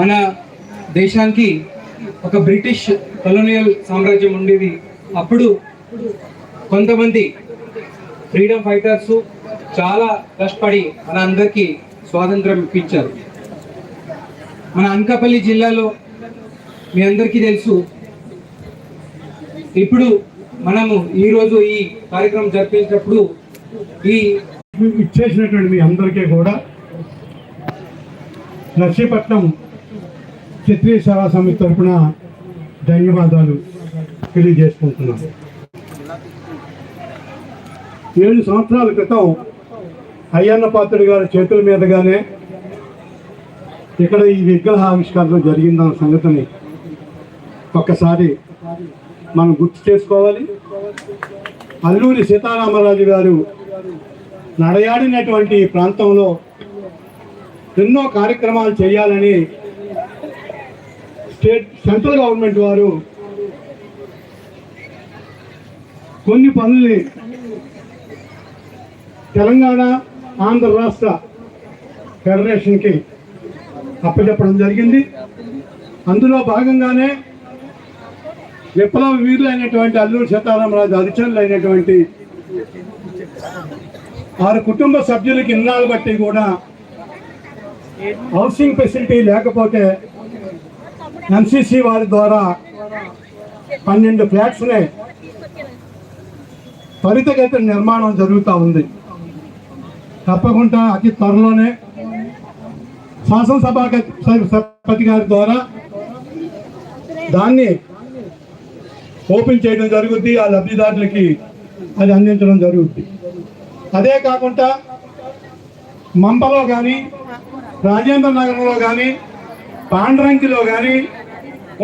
మన దేశానికి ఒక బ్రిటిష్ కొలోనియల్ సామ్రాజ్యం ఉండేది. అప్పుడు కొంతమంది ఫ్రీడమ్ ఫైటర్స్ చాలా కష్టపడి మన అందరికీ స్వాతంత్రం ఇప్పించారు. మన అనకాపల్లి జిల్లాలో మీ అందరికీ తెలుసు ఇప్పుడు మనము ఈరోజు ఈ కార్యక్రమం జరిపించినప్పుడు ఈ ఇచ్చేసినటువంటి మీ అందరికీ కూడా నర్సీపట్నం క్షత్రియ సేవా సమితి తరఫున ధన్యవాదాలు తెలియజేసుకుంటున్నాను. ఏడు సంవత్సరాల క్రితం అయ్యన్న పాత్రుడి గారి చేతుల మీదుగానే ఇక్కడ ఈ విగ్రహ ఆవిష్కరణ జరిగిందన్న సంగతిని ఒక్కసారి మనం గుర్తు చేసుకోవాలి. అల్లూరి సీతారామరాజు గారు నడయాడినటువంటి ప్రాంతంలో ఎన్నో కార్యక్రమాలు చేయాలని స్టేట్ సెంట్రల్ గవర్నమెంట్ వారు కొన్ని పనుల్ని తెలంగాణ ఆంధ్ర రాష్ట్ర ఫెడరేషన్కి అప్పచెప్పడం జరిగింది. అందులో భాగంగానే విప్లవ వీరులైనటువంటి అల్లూరు సీతారామరాజు అధిచరులు అయినటువంటి వారి కుటుంబ సభ్యులకి ఇన్నాళ్ళు బట్టి కూడా హౌసింగ్ ఫెసిలిటీ లేకపోతే ఎన్సిసి వారి ద్వారా పన్నెండు ఫ్లాట్స్ని త్వరితగతిన నిర్మాణం జరుగుతూ ఉంది. తప్పకుండా అతి త్వరలోనే శాసనసభాపతి గారి ద్వారా దాన్ని ఓపెన్ చేయడం జరుగుద్ది. ఆ లబ్ధిదారులకి అది అందించడం జరుగుద్ది. అదే కాకుండా మంపలో కానీ రాజేంద్ర నగరంలో కానీ పాండ్రంకిలో కానీ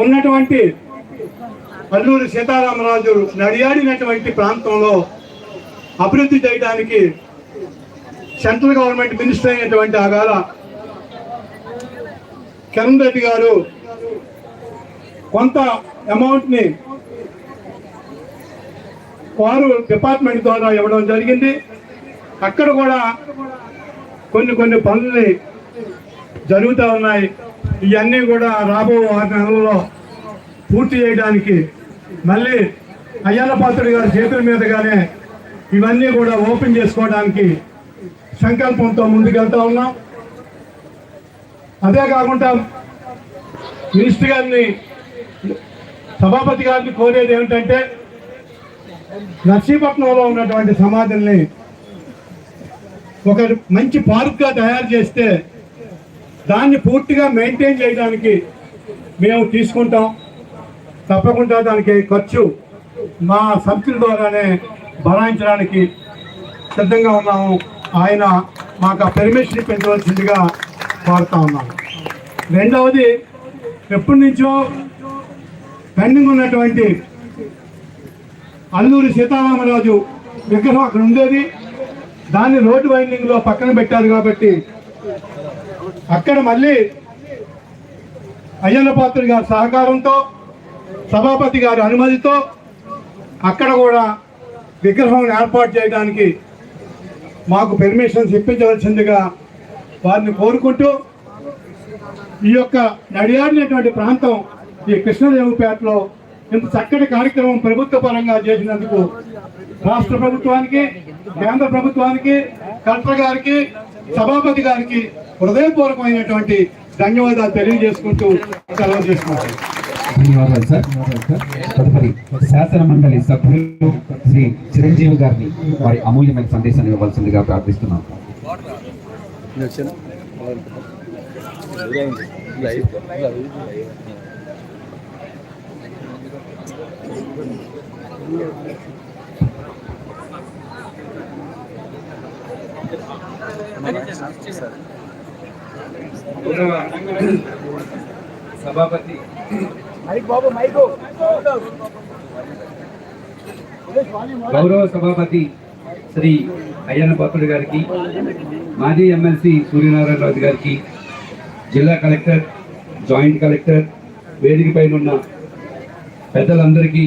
ఉన్నటువంటి అల్లూరి సీతారామరాజు నడియాడినటువంటి ప్రాంతంలో అభివృద్ధి చేయడానికి సెంట్రల్ గవర్నమెంట్ మినిస్టర్ అయినటువంటి ఆగాల కిరణ్ రెడ్డి గారు కొంత అమౌంట్ని వారు డిపార్ట్మెంట్ ద్వారా ఇవ్వడం జరిగింది. అక్కడ కూడా కొన్ని కొన్ని పనులు జరుగుతూ ఉన్నాయి. ఇవన్నీ కూడా రాబో ఆరు నెలల్లో పూర్తి చేయడానికి మళ్ళీ అయ్యన్నపాత్రుడి గారి చేతుల మీదుగానే ఇవన్నీ కూడా ఓపెన్ చేసుకోవడానికి సంకల్పంతో ముందుకెళ్తా ఉన్నాం. అదే కాకుండా మినిస్టర్ గారిని సభాపతి గారిని కోరేది ఏమిటంటే నర్సీపట్నంలో ఉన్నటువంటి సమాధుల్ని ఒక మంచి పార్క్గా తయారు చేస్తే దాన్ని పూర్తిగా మెయింటైన్ చేయడానికి మేము తీసుకుంటాం. తప్పకుండా దానికి ఖర్చు మా సంస్థల ద్వారానే భరాయించడానికి సిద్ధంగా ఉన్నాము. ఆయన మాకు ఆ పెర్మిషన్ ఇప్పించవలసిందిగా కోరుతా ఉన్నాము. రెండవది ఎప్పటి నుంచో పెండింగ్ ఉన్నటువంటి అల్లూరి సీతారామరాజు విగ్రహం అక్కడ ఉండేది. దాన్ని రోడ్డు వైండింగ్లో పక్కన పెట్టారు కాబట్టి అక్కడ మళ్ళీ అయ్యన్న పాత్రుడి గారి సహకారంతో సభాపతి గారి అనుమతితో అక్కడ కూడా విగ్రహం ఏర్పాటు చేయడానికి మాకు పెర్మిషన్స్ ఇప్పించవలసిందిగా వారిని కోరుకుంటూ ఈ యొక్క నడియాడినటువంటి ప్రాంతం ఈ కృష్ణదేవుపేటలో ఇంత చక్కటి కార్యక్రమం ప్రభుత్వ పరంగా చేసినందుకు రాష్ట్ర ప్రభుత్వానికి కేంద్ర ప్రభుత్వానికి కలెక్టర్ గారికి సభాపతి గారికి హృదయపూర్వకమైనటువంటి ధన్యవాదాలు తెలియజేసుకుంటూ సెలవు చేసుకుంటాను ధన్యవాదాలు సార్. తదుపరి శాసన మండలి సభ్యులు శ్రీ చిరంజీవి గారిని వారి అమూల్యమైన సందేశాన్ని ఇవ్వవలసిందిగా ప్రార్థిస్తున్నాం. సభాపతి గౌరవ సభాపతి శ్రీ అయ్యన్న పాత్రుడు గారికి మాజీ ఎమ్మెల్సీ సూర్యనారాయణ రాజు గారికి జిల్లా కలెక్టర్ జాయింట్ కలెక్టర్ వేదిక పైన ఉన్న పెద్దలందరికీ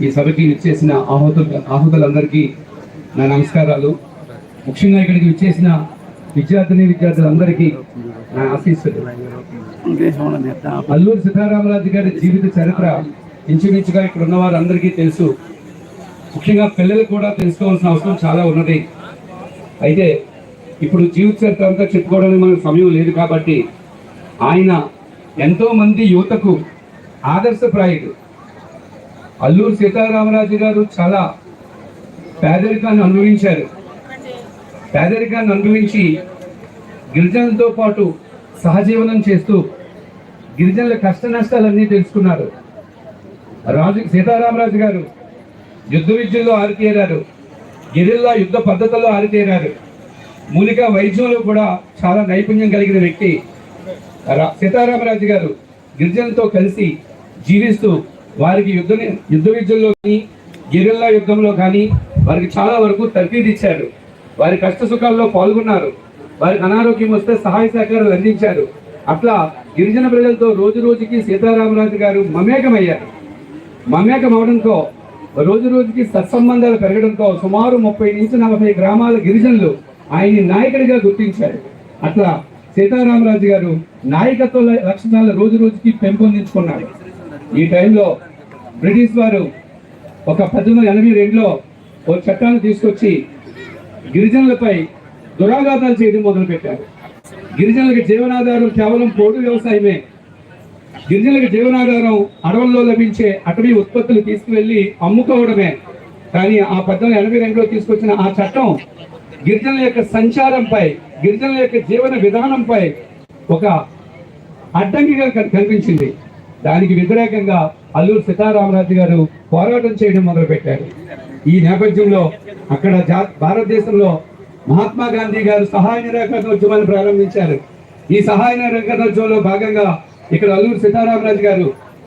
ఈ సభకి ఇచ్చేసిన ఆహుతు ఆహుతులందరికీ నా నమస్కారాలు. ముఖ్యంగా ఇక్కడికి విచ్చేసిన విద్యార్థిని విద్యార్థులందరికీ నా ఆశీస్సులు. అల్లూరి సీతారామరాజు గారి జీవిత చరిత్ర ఇంచుమించుగా ఇక్కడ ఉన్న వారందరికీ తెలుసు. ముఖ్యంగా పిల్లలు కూడా తెలుసుకోవాల్సిన అవసరం చాలా ఉన్నది. అయితే ఇప్పుడు జీవిత చరిత్ర అంతా చెప్పుకోవడానికి మనకు సమయం లేదు కాబట్టి ఆయన ఎంతోమంది యువతకు ఆదర్శప్రాయుడు అల్లూరు సీతారామరాజు గారు చాలా పేదరికాన్ని అనుభవించారు. పేదరికాన్ని అనుభవించి గిరిజనులతో పాటు సహజీవనం చేస్తూ గిరిజనుల కష్ట నష్టాలన్నీ తెలుసుకున్నారు. రాజు సీతారామరాజు గారు యుద్ధ విద్యల్లో ఆరితేరారు గిరిల్లా యుద్ధ పద్ధతుల్లో ఆరితేరారు. మూలిక వైద్యంలో కూడా చాలా నైపుణ్యం కలిగిన వ్యక్తి. రా- సీతారామరాజు గారు గిరిజనులతో కలిసి జీవిస్తూ వారికి యుద్ధ యుద్ధ విద్యల్లో కానీ గిరిల్లా యుద్ధంలో కానీ వారికి చాలా వరకు తర్ఫీదిచ్చారు వారి కష్ట సుఖాల్లో పాల్గొన్నారు. వారికి అనారోగ్యం వస్తే సహాయ సహకారాలు అందించారు. అట్లా గిరిజన ప్రజలతో రోజు రోజుకి సీతారామరాజు గారు మమేకమయ్యారు. మమేకం అవడంతో రోజు రోజుకి సత్సంబంధాలు పెరగడంతో సుమారు ముప్పై నుంచి నలభై గ్రామాల గిరిజనులు ఆయన్ని నాయకుడిగా గుర్తించారు. అట్లా సీతారామరాజు గారు నాయకత్వ లక్షణాలు రోజు రోజుకి పెంపొందించుకున్నారు. ఈ టైంలో బ్రిటిష్ వారు ఒక పద్దెనిమిది ఎనభై రెండులో ఒక చట్టాన్ని తీసుకొచ్చి గిరిజనులపై దురాఘాతాలు చేయడం మొదలుపెట్టారు. గిరిజనులకు జీవనాధారం కేవలం పోడు వ్యవసాయమే. గిరిజనులకు జీవనాధారం అడవుల్లో లభించే అటవీ ఉత్పత్తులు తీసుకువెళ్ళి అమ్ముకోవడమే. కానీ ఆ పద్దెనిమిది ఎనభై రెండులో తీసుకొచ్చిన ఆ చట్టం గిరిజనుల యొక్క సంచారంపై గిరిజనుల యొక్క జీవన విధానంపై ఒక అడ్డంకిగా కనిపించింది. దానికి వ్యతిరేకంగా అల్లూరు సీతారామరాజు గారు పోరాటం చేయడం మొదలుపెట్టారు. ఈ నేపథ్యంలో అక్కడ జా- భారతదేశంలో మహాత్మా గాంధీ గారు సహాయ నిరాకరణ ప్రారంభించారు. ఈ సహాయ నిరాకరణ భాగంగా ఇక్కడ అల్లూరు సీతారామరాజు గారు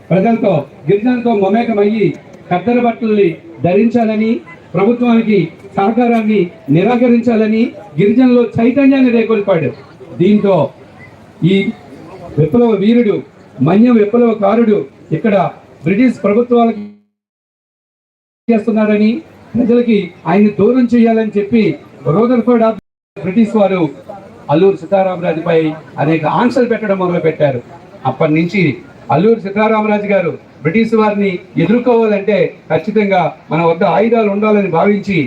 ప్రజలతో గిరిజనులతో మమేకమయ్యి కత్తెర బట్టల్ని ధరించాలని ప్రభుత్వానికి సహకారాన్ని నిరాకరించాలని గిరిజనులు చైతన్యాన్ని రేకొల్పాడు దీంతో ఈ విప్లవ వీరుడు మన్యం విప్లవకారుడు ఇక్కడ బ్రిటిష్ ప్రభుత్వాలకి చేస్తున్నారని ప్రజలకి ఆయన దూరం చేయాలని చెప్పి రోదర్ఫర్డ్ ఆఫ్ బ్రిటిష్ వారు అల్లూరు సీతారామరాజుపై అనేక ఆంక్షలు పెట్టడం మొదలు పెట్టారు అప్పటి నుంచి అల్లూరు సీతారామరాజు గారు బ్రిటిష్ వారిని ఎదుర్కోవాలంటే ఖచ్చితంగా మన వద్ద ఆయుధాలు ఉండాలని భావించి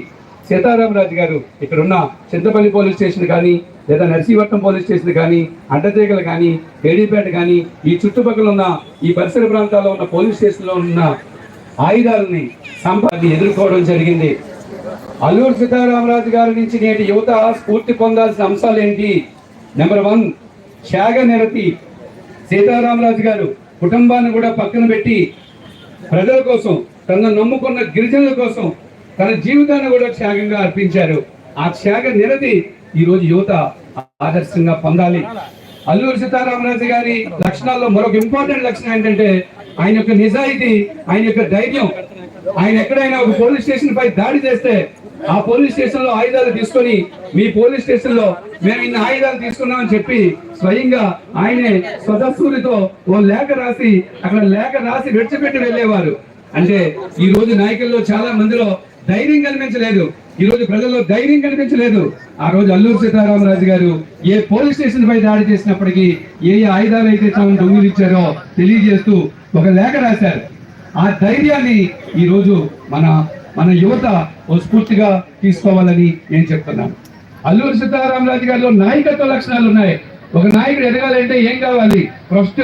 సీతారామరాజు గారు ఇక్కడ ఉన్న చింతపల్లి పోలీస్ స్టేషన్ కానీ లేదా నర్సీవట్నం పోలీస్ స్టేషన్ కానీ అడ్డతీగలు కానీ ఏడీపేట కానీ ఈ చుట్టుపక్కల ఉన్న ఈ పరిసర ప్రాంతాల్లో ఉన్న పోలీస్ స్టేషన్లో ఉన్న ఆయుధాలని సంపాది ఎదుర్కోవడం జరిగింది. అల్లూరు సీతారామరాజు గారి నుంచి నేటి యువత స్ఫూర్తి పొందాల్సిన అంశాలు ఏంటి? నెంబర్ వన్ త్యాగ నిరతి. సీతారామరాజు గారు కుటుంబాన్ని కూడా పక్కన పెట్టి ప్రజల కోసం తనను నమ్ముకున్న గిరిజనుల కోసం తన జీవితాన్ని కూడా త్యాగంగా అర్పించారు. ఆ త్యాగ నిరతి ఈ రోజు యువత ఆదర్శంగా పొందాలి. అల్లూరి సీతారామరాజు గారి లక్షణాల్లో మరొక ఇంపార్టెంట్ లక్షణం ఏంటంటే ఆయన యొక్క నిజాయితీ ఆయన యొక్క ధైర్యం. ఆయన ఎక్కడైనా ఒక పోలీస్ స్టేషన్ పై దాడి చేస్తే ఆ పోలీస్ స్టేషన్లో ఆయుధాలు తీసుకొని మీ పోలీస్ స్టేషన్లో మేము ఇన్ని ఆయుధాలు తీసుకున్నామని చెప్పి స్వయంగా ఆయనే స్వదస్సూరితో ఓ లేఖ రాసి అక్కడ లేఖ రాసి విడిచిపెట్టి వెళ్ళేవారు. అంటే ఈ రోజు నాయకుల్లో చాలా మందిలో ధైర్యం కనిపించలేదు ఈ రోజు ప్రజల్లో ధైర్యం కనిపించలేదు ఆ రోజు అల్లూరు సీతారామరాజు గారు ఏ పోలీస్ స్టేషన్ పై దాడి చేసినప్పటికీ ఏ ఆయుధాలు అయితే తాము దొంగిలించారో తెలియజేస్తూ ఒక లేఖ రాశారు. ఆ ధైర్యాన్ని ఈ రోజు మన మన యువత ఓ స్ఫూర్తిగా తీసుకోవాలని నేను చెప్తున్నాను. అల్లూరి సీతారామరాజు గారిలో నాయకత్వ లక్షణాలు ఉన్నాయి ఒక నాయకుడు ఎదగాలంటే ఏం కావాలి? ఫస్ట్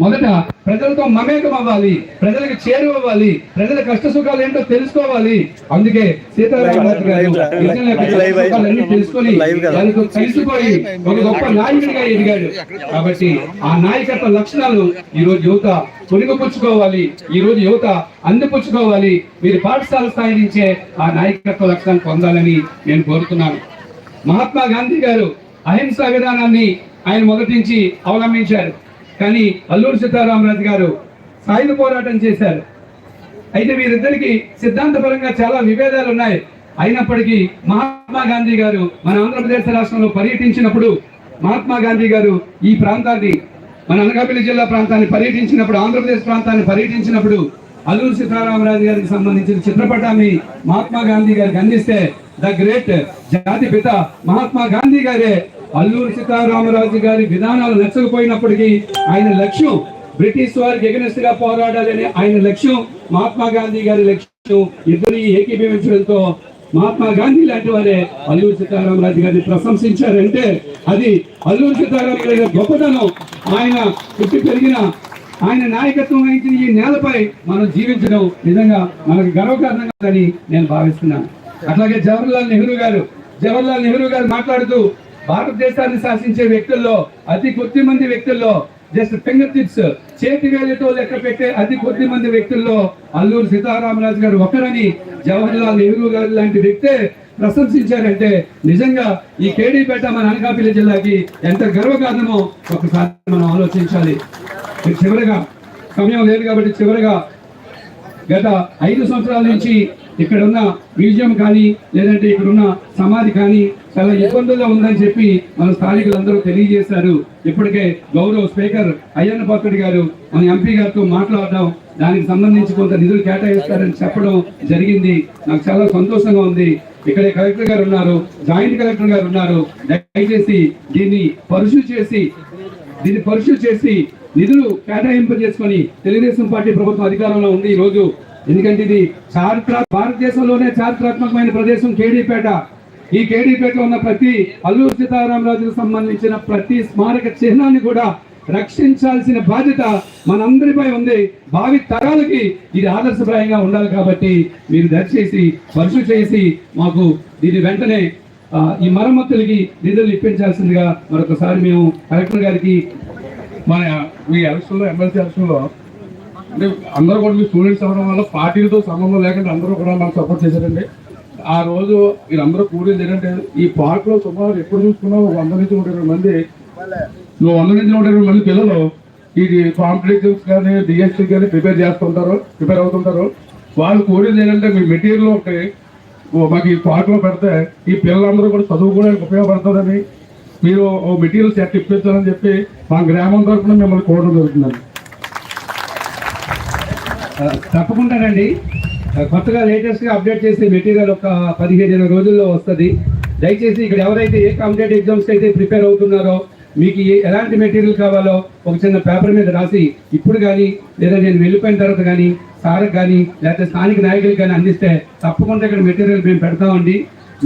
మొదట ప్రజలతో మమేకం అవ్వాలి ప్రజలకు చేరువవ్వాలి ప్రజల కష్ట సుఖాలు ఏంటో తెలుసుకోవాలి. అందుకే సీతారామరాజు గారు తెలుసుకొని కలిసిపోయి ఒక గొప్ప నాయకుడిగా ఎదిగాడు. కాబట్టి ఆ నాయకత్వ లక్షణాలు ఈ రోజు యువత పుచ్చుకోవాలి ఈ రోజు యువత అందిపుచ్చుకోవాలి. మీరు పాఠశాల స్థాయి నుంచే ఆ నాయకత్వ లక్షణాన్ని పొందాలని నేను కోరుతున్నాను. మహాత్మా గాంధీ గారు అహింసా విధానాన్ని ఆయన మొదటి నుంచి అవలంబించారు. కానీ అల్లూరు సీతారామరాజు గారు సాయుధ పోరాటం చేశారు. అయితే వీరిద్దరికి సిద్ధాంతపరంగా చాలా విభేదాలు ఉన్నాయి. అయినప్పటికీ మహాత్మా గాంధీ గారు మన ఆంధ్రప్రదేశ్ రాష్ట్రంలో పర్యటించినప్పుడు మహాత్మా గాంధీ గారు ఈ ప్రాంతాన్ని మన అనకాపల్లి జిల్లా ప్రాంతాన్ని పర్యటించినప్పుడు ఆంధ్రప్రదేశ్ ప్రాంతాన్ని పర్యటించినప్పుడు అల్లూరు సీతారామరాజు గారికి సంబంధించిన చిత్రపటాన్ని మహాత్మా గాంధీ గారికి అందిస్తే ద గ్రేట్ జాతి పిత మహాత్మా గాంధీ గారే అల్లూరు సీతారామరాజు గారి విధానాలు నచ్చకపోయినప్పటికీ ఆయన లక్ష్యం బ్రిటిష్ వారికి ఎగనెస్ట్గా పోరాడాలని ఆయన లక్ష్యం మహాత్మా గాంధీ గారి లక్ష్యం ఇద్దరు ఏకీభవించడంతో మహాత్మా గాంధీ లాంటి వారే అల్లూరు సీతారామరాజు గారిని ప్రశంసించారంటే అది అల్లూరు సీతారామరాజు గారి గొప్పతనం. ఆయన పుట్టి పెరిగిన ఆయన నాయకత్వం వహించిన ఈ నేలపై మనం జీవించడం నిజంగా మనకు గర్వకారణంగా అని నేను భావిస్తున్నాను. అట్లాగే జవహర్లాల్ నెహ్రూ గారు జవహర్లాల్ నెహ్రూ గారు మాట్లాడుతూ భారతదేశాన్ని శాసించే వ్యక్తుల్లో అతి కొద్ది మంది వ్యక్తుల్లో జస్ట్ ఫింగర్ టిప్స్ చేతి వేలితో లెక్క పెట్టే అతి కొద్ది మంది వ్యక్తుల్లో అల్లూరు సీతారామరాజు గారు ఒకరని జవహర్లాల్ నెహ్రూ గారు లాంటి వ్యక్తే ప్రశంసించారంటే నిజంగా ఈ కేడీపేట మన అనకాపల్లి జిల్లాకి ఎంత గర్వకారణమో ఒకసారి మనం ఆలోచించాలి. చివరగా సమయం లేదు కాబట్టి చివరగా గత ఐదు సంవత్సరాల నుంచి ఇక్కడ ఉన్న మ్యూజియం కానీ లేదంటే ఇక్కడ ఉన్న సమాధి కానీ చాలా ఇబ్బందుల్లో ఉందని చెప్పి మన స్థానికులందరూ తెలియజేశారు. ఇప్పటికే గౌరవ స్పీకర్ అయ్యన్న పాత్రుడి గారు మన ఎంపీ గారితో మాట్లాడడం దానికి సంబంధించి కొంత నిధులు కేటాయిస్తారని చెప్పడం జరిగింది. నాకు చాలా సంతోషంగా ఉంది. ఇక్కడే కలెక్టర్ గారు ఉన్నారు జాయింట్ కలెక్టర్ గారు ఉన్నారు. దయచేసి దీన్ని పరుశు చేసి దీన్ని పరుశు చేసి నిధులు కేటాయింపు చేసుకొని తెలుగుదేశం పార్టీ ప్రభుత్వం అధికారంలో ఉంది. ఈ రోజు ఎందుకంటే ఇది చారిత్ర భారతదేశంలోనే చారిత్రాత్మకమైన ప్రదేశం కేడీపేట. ఈ కేడీపేటలో ఉన్న ప్రతి అల్లూరు సీతారామరాజుకు సంబంధించిన ప్రతి స్మారక చిహ్నాన్ని కూడా రక్షించాల్సిన బాధ్యత మనందరిపై ఉంది. భావి తరాలకి ఇది ఆదర్శప్రాయంగా ఉండాలి కాబట్టి మీరు దయచేసి పరిశు చేసి మాకు దీని వెంటనే ఈ మరమ్మతులకి నిధులు ఇప్పించాల్సిందిగా మరొకసారి మేము కలెక్టర్ గారికి మన మీ ఎలక్షన్లో ఎమ్మెల్సీ ఎలక్షన్లో అంటే అందరూ కూడా మీ స్టూడెంట్స్ అవ్వడం వల్ల పార్టీలతో సంబంధం లేకుండా అందరూ కూడా మనకు సపోర్ట్ చేశారండి. ఆ రోజు వీళ్ళందరూ కూడేది ఏంటంటే ఈ పార్క్లో సుమారు ఎప్పుడు చూసుకున్నా ఒక వంద నుంచి నూట ఇరవై మంది నువ్వు వంద నుంచి నూట ఇరవై మంది పిల్లలు ఈ కాంపిటేటివ్స్ కానీ డిఎస్సీ కానీ ప్రిపేర్ చేస్తుంటారు ప్రిపేర్ అవుతుంటారు. వాళ్ళు కోరేది ఏంటంటే మీ మెటీరియల్ ఒకటి మాకు ఈ పార్క్లో పెడితే ఈ పిల్లలందరూ కూడా చదువుకోవడానికి ఉపయోగపడుతుందని మీరు ఓ మెటీరియల్ సెట్ ఇప్పించాలని చెప్పి మా గ్రామం తరఫున మిమ్మల్ని కోరడం జరుగుతుందండి. తప్పకుండానండి కొత్తగా లేటెస్ట్గా అప్డేట్ చేసే మెటీరియల్ ఒక పదిహేను ఇరవై రోజుల్లో వస్తుంది. దయచేసి ఇక్కడ ఎవరైతే ఏ కాంపిటేటివ్ ఎగ్జామ్స్ అయితే ప్రిపేర్ అవుతున్నారో మీకు ఎలాంటి మెటీరియల్ కావాలో ఒక చిన్న పేపర్ మీద రాసి ఇప్పుడు కానీ లేదా నేను వెళ్ళిపోయిన తర్వాత కానీ సార్కి కానీ లేకపోతే స్థానిక నాయకులకు కానీ అందిస్తే తప్పకుండా ఇక్కడ మెటీరియల్ మేము పెడతామండి.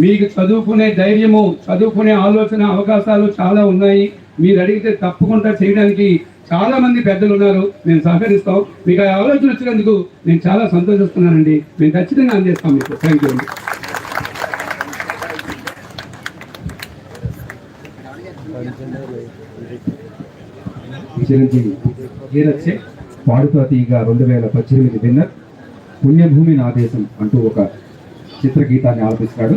మీకు చదువుకునే ధైర్యము చదువుకునే ఆలోచన అవకాశాలు చాలా ఉన్నాయి. మీరు అడిగితే తప్పకుండా చేయడానికి చాలా మంది పెద్దలు ఉన్నారు. మేము సహకరిస్తాం. మీకు ఆ ఆలోచన వచ్చినందుకు నేను చాలా సంతోషిస్తున్నానండి. మేము ఖచ్చితంగా అందిస్తాం మీకు. థ్యాంక్ యూ అండి. చిరంజీవి ఈరచ్చే పాడుతా తీగ రెండు వేల పద్దెనిమిది విన్నర్ పుణ్యభూమి నా దేశం అంటూ ఒక చిత్రగీతాన్ని ఆలపిస్తాడు.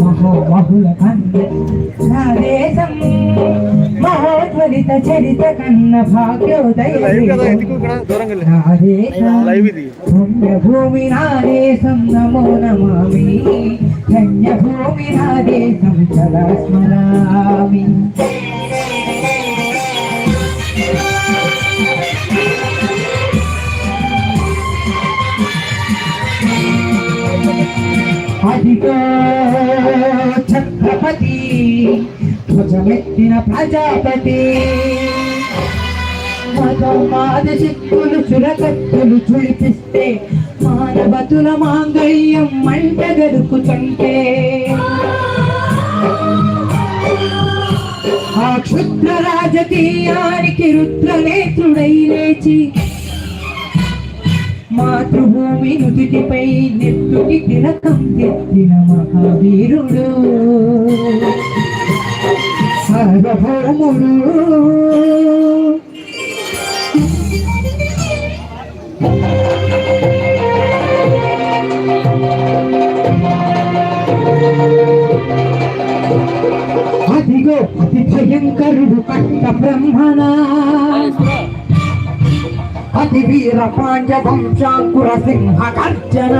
మహో బహుళ దేశం మహోత్వరిత చరిత కన్న భాగ్యోదయ. నా పుణ్యభూమి నా దేశం నమో నమామి ధన్యభూమి నా దేశం సదా స్మరామి అదిగో ఛత్రపతి ధ్వజమెత్తిన ప్రజాపతి. మతోన్మాద శక్తులు చురకత్తులు చుడిపిస్తే మానవతుల మాంగళ్యం మంట గడుపుతుంటే ఆ క్షుద్ర రాజకీయానికి రుద్రనేత్రుడై లేచి మాతృభూమి నుదుటిపై నెత్తుకి తిలకం తెచ్చిన మహావీరుడు. సార్వభౌముడు. అదిగో అతి భయంకరుడు కట్ట బ్రహ్మణ అతి వీర పాండ్య వంశాంకుర సింహ గర్జన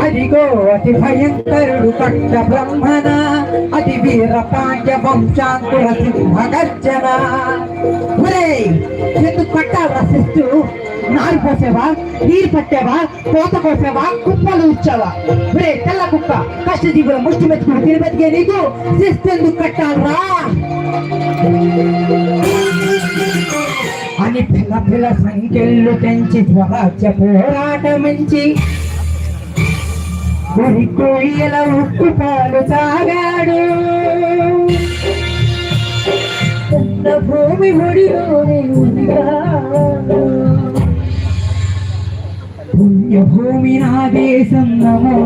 అదిగో అతి భయంకరుడు కట్ట బ్రహ్మణ అతి వీర పాండ్య వంశాంకుర సింహ గర్జన ఎందుకు కట్టాలు రసిస్తూ నారు పోసేవా నీరు పట్టేవా కోత కోసేవా కుప్పలు ఇచ్చావా ఒరే తెల్ల కుక్క కష్టజీవుల ముష్టి మెతుకులు తిని నీకు శిస్తు ఎందుకు కట్టాలరా? అని పిల్ల పిల్ల సంఖ్యలు పెంచి స్వరాజ్య పోరాటమించి ఉరి కొయ్యల ఉప్పు పాలు తాగాడు భూమి ఒడిలోనే ఉన్నాడు. పుణ్యభూమి నా దేశం నమో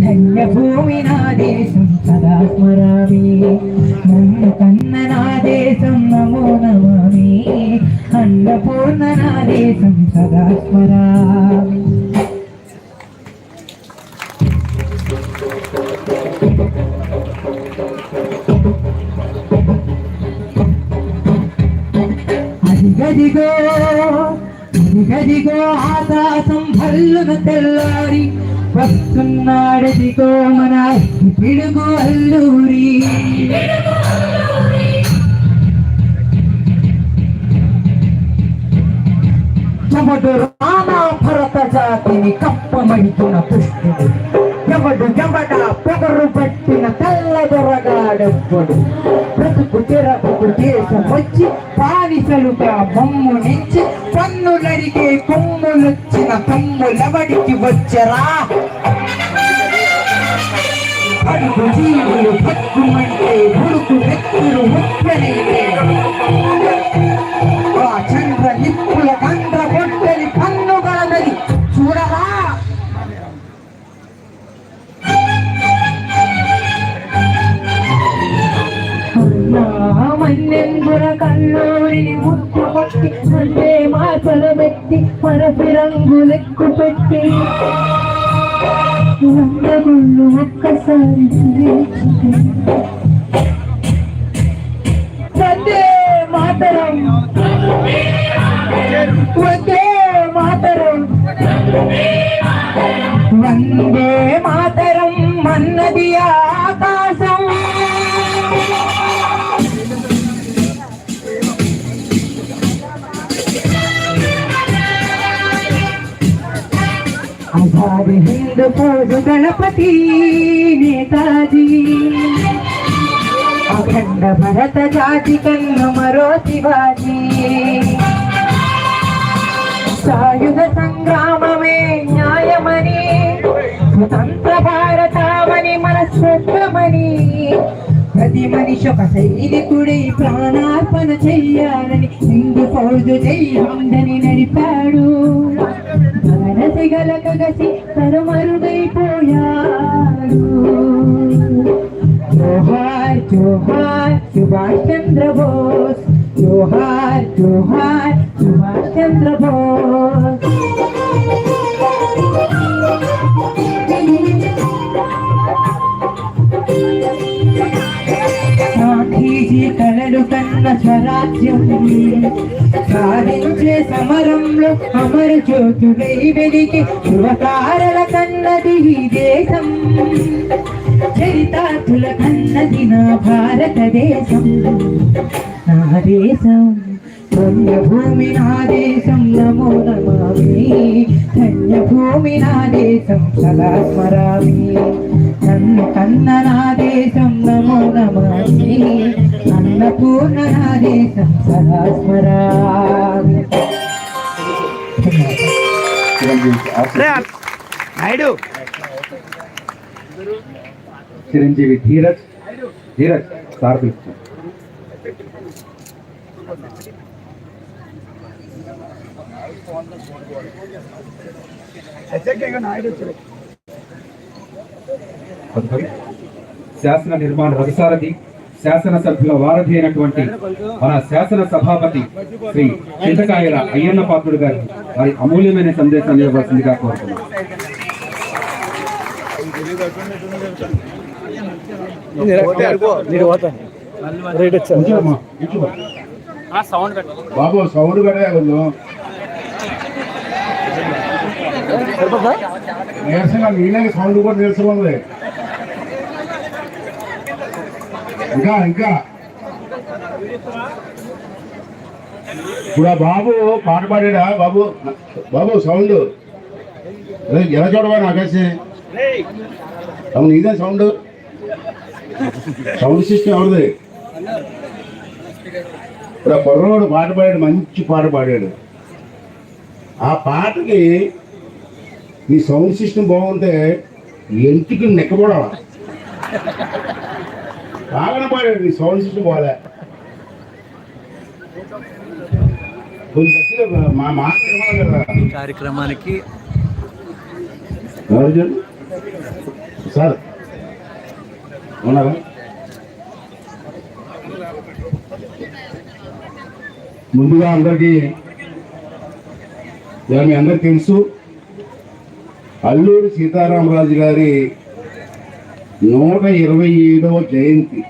ధన్య భూమి నా దేశం సదా స్మరామి నన్ను కన్న నా దేశం నమో నమామి. అన్నపూర్ణ నా దేశం సదా స్మరామి అదిగదిగో అదిగదిగో ఆకాశం భల్లున తెల్లారి. వస్తున్నాడదిగో మన పిడుగు అల్లూరి. ఎవడు రామా భరత జాతిని కప్పమడిచిన పుష్పుడు ఎవడు ఎవడ పొగరు పట్టిన తెల్ల దొరగాడెప్పుడు బ్రతుకు తెరకు దేశం వచ్చి పానిసలుగా బొమ్ము నుంచి పన్నులడిగే కొమ్ములొచ్చిన తమ్ములెవడికి వచ్చరా? అడుగు జీవులు భక్కుమంటే ఉడుకు నెత్తులు ముప్పనైతే ఆ చంద్ర నిప్పుల గండ్ర మన్నెందుర కల్లూరిని ముక్కు పట్టి అంటే మాటలు పెట్టి మనసి రంగులెక్కు పెట్టి. రంగగుళ్ళు ఒక్కసారి వందే మాతరం. వందే మాతరం. వందే మాతరం అన్నది ఆకాశం. ఆజాది హిందూ ఫౌజు గణపతి నేతాజీ. అఖండ భరత జాతి కన్న మరో శివాజీ. సాయుధ సంగ్రామమే న్యాయమని స్వతంత్ర భారతామని మన ప్రతి మనిషి ఒక సైనికుడై ప్రాణార్పణ చెయ్యాలని హిందూ ఫౌజు చెయ్యందని నడిపాడు. మనసి గలకగసి తరుమరుగైపోయాడు జోహార్ జోహార్ సుభాష్ చంద్ర బోస్. జోహార్ జోహార్ సుభాష్ చంద్ర బోస్. గాంధీజీ కలలు కన్న స్వరాజ్యం. సాధించే సమరంలో అమర జ్యోతులై వెలికి యువతారల కన్నది ఈ దేశం. చరితార్థుల కన్నది నా భారతదేశం. నా దేశం ధన్యభూమి నా దేశం. నమో నమామి ధన్యభూమి నా దేశం. సదా స్మరామి నన్ను కన్న నా దేశం. నమో నమామి అన్నపూర్ణ నా దేశం. సదా స్మరామి నాయుడు. చిరంజీవి ధీరజ్. ధీరజ్ సార్ తదుపరి శాసన నిర్మాణ రథసారథి. శాసనసభ్యుల వారధి అయినటువంటి మన శాసన సభాపతి శ్రీ చింతకాయల అయ్యన్న పాత్రుడు గారు వారి అమూల్యమైన సందేశాన్ని ఇవ్వవలసిందిగా కోరుతున్నాం. బాబు సౌండ్ కూడా కొంచెం? నీరసంగా నీళ్ళ సౌండ్ కూడా నీరసంగా ఉంది. ఇంకా ఇంకా. ఇప్పుడు ఆ బాబు పాట పాడాడా? బాబు బాబు సౌండ్. అదే ఎలా చూడవా నాకేసి అవును ఇదే సౌండ్. సౌండ్ సిస్టమ్ ఎవరిది? ఇప్పుడు ఆ కుర్రోడు పాట పాడాడు మంచి పాట పాడాడు. ఆ పాటకి నీ సౌండ్ సిస్టమ్ బాగుంటే ఎంటికి నెక్కబడాలి? మా మాట వినవాలి కదా కార్యక్రమానికి? సార్. ఉన్నారా? ముందుగా అందరికీ మీ అందరికి తెలుసు అల్లూరి సీతారామరాజు గారి నూట ఇరవై ఏడవ జయంతి.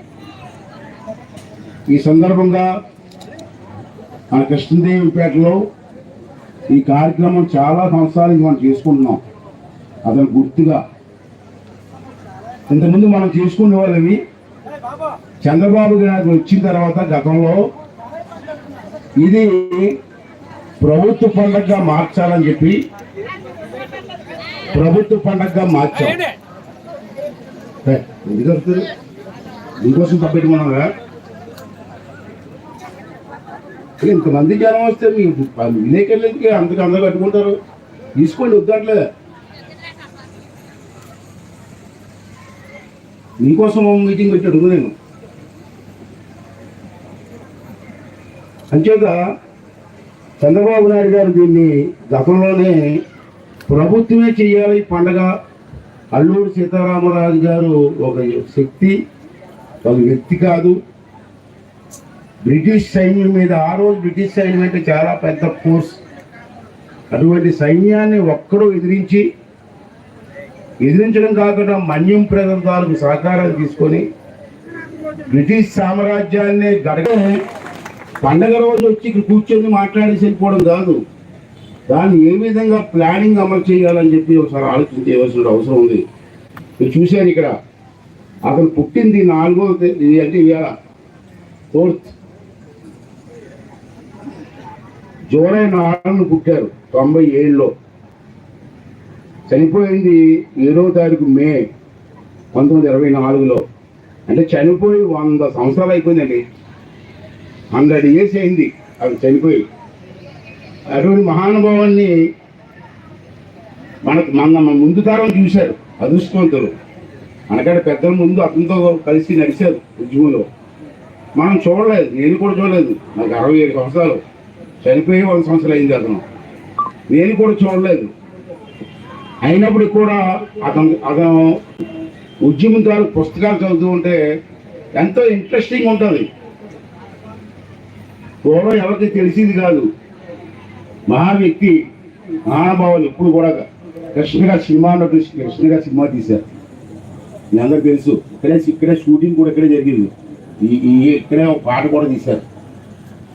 ఈ సందర్భంగా మన కృష్ణదేవిపేటలో ఈ కార్యక్రమం చాలా సంవత్సరాలు మనం చేసుకుంటున్నాం. అతను గుర్తుగా. ఇంతకుముందు మనం చేసుకునే వాళ్ళవి చంద్రబాబు గారికి వచ్చిన తర్వాత గతంలో ఇది ప్రభుత్వ పండగగా మార్చాలని చెప్పి ప్రభుత్వ పండగగా మార్చాం. ఎందుకు వస్తుంది దీనికోసం తప్పెట్టుకున్నారా ఇంతమంది జనం వస్తే మీ వినేకెళ్ళకి అందరికి అందరూ కట్టుకుంటారు తీసుకోండి వద్దట్లే మీకోసం మీటింగ్ పెట్టాడు నేను అంచేత చంద్రబాబు నాయుడు గారు దీన్ని గతంలోనే ప్రభుత్వమే చేయాలి ఈ పండగ అల్లూరి సీతారామరాజు గారు ఒక శక్తి ఒక వ్యక్తి కాదు. బ్రిటిష్ సైన్యం మీద ఆ రోజు బ్రిటిష్ సైన్యం అంటే చాలా పెద్ద ఫోర్స్. అటువంటి సైన్యాన్ని ఒక్కడూ ఎదిరించి ఎదిరించడం కాకుండా మన్యం ప్రజల సహకారం సహకారాలు తీసుకొని బ్రిటిష్ సామ్రాజ్యాన్ని గడగ పండగ రోజు వచ్చి ఇక్కడ కూర్చొని మాట్లాడేసి వెళ్ళిపోవడం కాదు. దాన్ని ఏ విధంగా ప్లానింగ్ అమలు చేయాలని చెప్పి ఒకసారి ఆలోచించవలసిన అవసరం ఉంది. మీరు చూశారు ఇక్కడ అతను పుట్టింది నాలుగో తేదీ అంటే ఇవాళ ఫోర్త్. జూలై నాలుగును పుట్టారు తొంభై ఏడులో. చనిపోయింది ఏడో తారీఖు మే పంతొమ్మిది ఇరవై నాలుగులో. అంటే చనిపోయి వంద సంవత్సరాలు అయిపోయిందండి. హండ్రెడ్ ఇయర్స్ అయింది అది చనిపోయి. అటువంటి మహానుభావాన్ని మనకు మన మన ముందు తరం చూశారు. అదృష్టవంతులు మనకంటే పెద్దల ముందు అతనితో కలిసి నడిచారు ఉద్యమంలో. మనం చూడలేదు నేను కూడా చూడలేదు. నాకు అరవై ఏడు సంవత్సరాలు. చనిపోయి వంద సంవత్సరాలు అయింది అతను. నేను కూడా చూడలేదు. అయినప్పుడు కూడా అతను అతను ఉద్యమం తాలూకు పుస్తకాలు చదువుతూ ఉంటే ఎంతో ఇంట్రెస్టింగ్ ఉంటుంది. పూర్వం ఎవరికి తెలిసింది కాదు. మహా వ్యక్తి మహానుభావులు ఇప్పుడు కూడా కృష్ణగా సినిమా నటుడు కృష్ణగా సినిమా తీశారు. మీ అందరికి తెలుసు. ఇక్కడే ఇక్కడే షూటింగ్ కూడా ఇక్కడే జరిగింది. ఈ ఇక్కడే ఒక పాట కూడా తీశారు.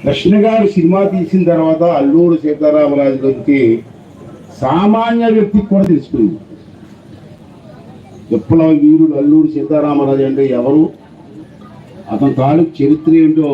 కృష్ణ గారు సినిమా తీసిన తర్వాత అల్లూరు సీతారామరాజు గారికి సామాన్య వ్యక్తికి కూడా తెలుసుకుంది విప్లవ వీరుడు అల్లూరు సీతారామరాజు అంటే ఎవరు? అతని తాలూకు చరిత్ర ఏంటో